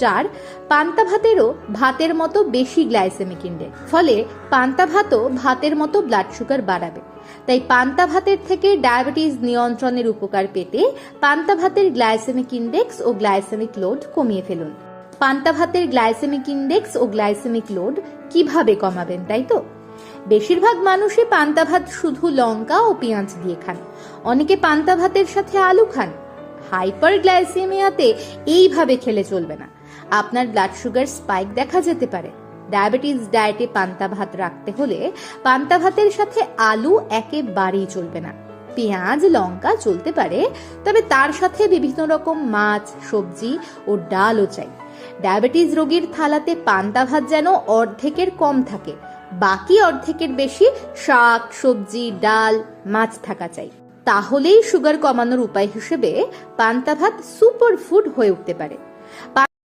চার, পান্তা ভাতেরও ভাতের মতো বেশি গ্লাইসেমিক ইন্ডেক্স ফলে পান্তা ভাতও ভাতের মতো ব্লাড সুগার বাড়াবে। তাই পান্তা ভাতের থেকে ডায়াবেটিস নিয়ন্ত্রণের উপকার পেতে পান্তা ভাতের গ্লাইসেমিক ইন্ডেক্স ও গ্লাইসেমিক লোড কমিয়ে ফেলুন। পান্তা ভাতের গ্লাইসেমিক ইন্ডেক্স ও গ্লাইসেমিক লোড কীভাবে কমাবেন তাই তো? বেশিরভাগ মানুষই পান্তা ভাত শুধু লঙ্কা ও পেঁয়াজ দিয়ে খান। অনেকে পান্তা ভাতের সাথে আলু খান। হাইপার গ্লাইসেমিয়াতে এইভাবে খেলে চলবে না। আপনার ব্লাড সুগার স্পাইক দেখা যেতে পারে। ডায়াবেটিস ডায়েটে পান্তা ভাত রাখতে হলে পান্তা ভাতের সাথে আলু একেবারেই চলবে না। পেঁয়াজ, লঙ্কা চলতে পারে, তবে তার সাথে বিভিন্ন রকম মাছ, সবজি ও ডালও চাই। ডায়াবেটিস রোগীর থালাতে পান্তা ভাত যেন অর্ধেকের কম থাকে, বাকি অর্ধেকের বেশি শাক, সবজি, ডাল, মাছ থাকা চাই। তাহলেই সুগার কমানোর উপায় হিসেবে পান্তা ভাত সুপার ফুড হয়ে উঠতে পারে।